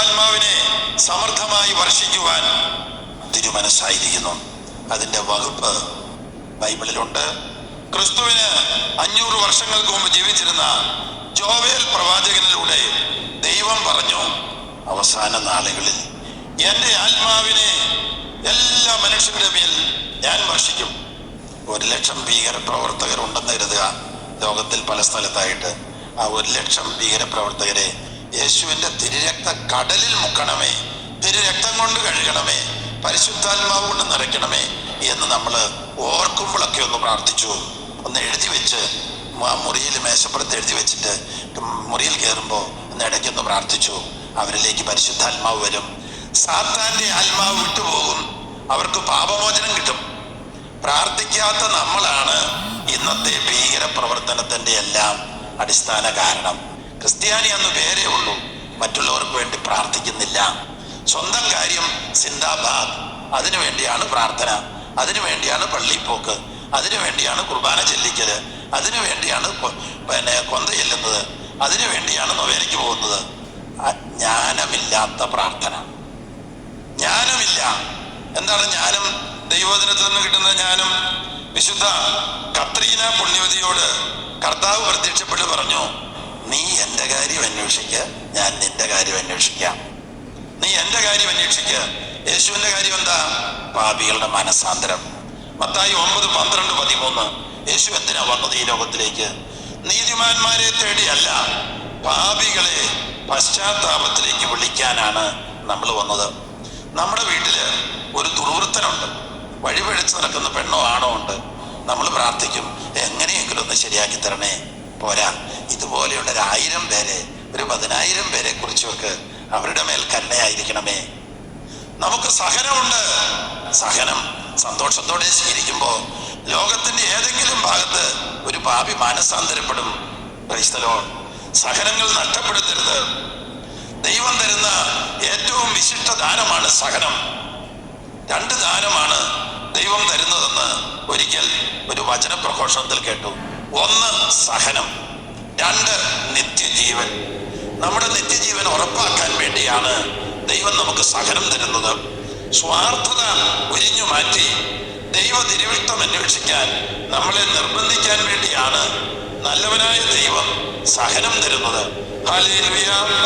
ആത്മാവിനെ സമർത്ഥമായി വർഷിക്കുവാൻ തിരുമനസ്സായിരിക്കുന്നു. അതിന്റെ വകുപ്പ് ബൈബിളിലുണ്ട്. ക്രിസ്തുവിന് അഞ്ഞൂറ് വർഷങ്ങൾക്ക് മുമ്പ് ജീവിച്ചിരുന്ന ജോവേൽ പ്രവാചകനിലൂടെ ദൈവം പറഞ്ഞു അവസാന നാളുകളിൽ എന്റെ ആത്മാവിനെ എല്ലാ മനുഷ്യരുടെ മേൽ ഞാൻ വർഷിക്കും. ഒരു ലക്ഷം ഭീകര പ്രവർത്തകർ ഉണ്ടെന്ന് കരുതുക. ലോകത്തിൽ പല സ്ഥലത്തായിട്ട് ആ ഒരു ലക്ഷം ഭീകര പ്രവർത്തകരെ യേശുവിന്റെ തിരുരക്ത കടലിൽ മുക്കണമേ. തിരുരക്തം കൊണ്ട് കഴുകണമേ. പരിശുദ്ധാത്മാവ് കൊണ്ട് നിറയ്ക്കണമേ എന്ന് നമ്മൾ ഓർക്കുമ്പോഴൊക്കെ ഒന്ന് പ്രാർത്ഥിച്ചു. ഒന്ന് എഴുതി വെച്ച് ആ മുറിയിൽ മേശപ്പുറത്ത് എഴുതി വെച്ചിട്ട് മുറിയിൽ കയറുമ്പോൾ ഒന്ന് ഇടയ്ക്കൊന്ന് പ്രാർത്ഥിച്ചു. അവരിലേക്ക് പരിശുദ്ധാത്മാവ് വരും. സാത്താന്റെ ആത്മാവ് വിട്ടുപോകും. അവർക്ക് പാപമോചനം കിട്ടും. പ്രാർത്ഥിക്കാത്ത നമ്മളാണ് ഇന്നത്തെ ഭീകര പ്രവർത്തനത്തിന്റെ എല്ലാം അടിസ്ഥാന കാരണം. ക്രിസ്ത്യാനി അന്ന് പേരേ ഉള്ളൂ. മറ്റുള്ളവർക്ക് വേണ്ടി പ്രാർത്ഥിക്കുന്നില്ല. സ്വന്തം കാര്യം സിന്ദാബാദ്. അതിനു വേണ്ടിയാണ് പ്രാർത്ഥന. അതിനു വേണ്ടിയാണ് പള്ളിപ്പോക്ക്. അതിനു വേണ്ടിയാണ് കുർബാന ചെല്ലിക്കൽ. അതിനു വേണ്ടിയാണ് പിന്നെ കൊന്ത ചെല്ലുന്നത്. അതിനു വേണ്ടിയാണ് നൊവേനയ്ക്ക് പോകുന്നത്. അജ്ഞാനമില്ലാത്ത പ്രാർത്ഥന. ജ്ഞാനമില്ല. എന്താണ് ജ്ഞാനം? ദൈവോദനത്തിൽ നിന്ന് കിട്ടുന്ന ജ്ഞാനം? വിശുദ്ധ കത്രീന പുണ്യവതിയോട് കർത്താവ് പ്രത്യക്ഷപ്പെട്ട് പറഞ്ഞു നീ എന്റെ കാര്യം അന്വേഷിക്ക ഞാൻ നിന്റെ കാര്യം അന്വേഷിക്കാം. നീ എന്റെ കാര്യം അന്വേഷിക്ക. യേശുവിന്റെ കാര്യം എന്താ? പാപികളുടെ മനസാന്തരം. മത്തായി ഒമ്പത് പന്ത്രണ്ട് പതിമൂന്ന്. യേശു എന്തിനാ വന്നത് ഈ ലോകത്തിലേക്ക്? നീതിമാന്മാരെ തേടിയല്ല. പാപികളെ പശ്ചാത്താപത്തിലേക്ക് വിളിക്കാനാണ് നമ്മൾ വന്നത്. നമ്മുടെ വീട്ടിൽ ഒരു ദുർവൃത്തനുണ്ട്. വഴിപഴിച്ച് നടക്കുന്ന പെണ്ണോ ആണോ ഉണ്ട്? നമ്മൾ പ്രാർത്ഥിക്കും എങ്ങനെയെങ്കിലും ഒന്ന് ശരിയാക്കി തരണേ. പോരാ. ഇതുപോലെയുള്ള ഒരു ആയിരം പേരെ ഒരു പതിനായിരം പേരെ കുറിച്ചൊക്കെ അവരുടെ മേൽ കരുണയായിരിക്കണമേ. നമുക്ക് സഹനമുണ്ട്. സഹനം സന്തോഷത്തോടെ സ്വീകരിക്കുമ്പോ ലോകത്തിന്റെ ഏതെങ്കിലും ഭാഗത്ത് ഒരു പാപി മാനസാന്തരപ്പെടും. ക്രൈസ്തലോ സഹനങ്ങൾ നഷ്ടപ്പെടുത്തരുത്. ദൈവം തരുന്ന ഏറ്റവും വിശിഷ്ട ദാനമാണ് സഹനം. രണ്ട് ദാനമാണ് ദൈവം തരുന്നതെന്ന് ഒരിക്കൽ ഒരു വചന പ്രഘോഷണത്തിൽ കേട്ടു. ഒന്ന് സഹനം രണ്ട് നിത്യജീവൻ. നമ്മുടെ നിത്യജീവൻ ഉറപ്പാക്കാൻ വേണ്ടിയാണ് ദൈവം നമുക്ക് സഹനം തരുന്നത്. സ്വാർത്ഥത ഒരിഞ്ഞു മാറ്റി ദൈവ തിരുവിത്തം അന്വേഷിക്കാൻ നമ്മളെ നിർബന്ധിക്കാൻ വേണ്ടിയാണ് നല്ലവനായ ദൈവം സഹനം തരുന്നത്. ഹാലേലുയ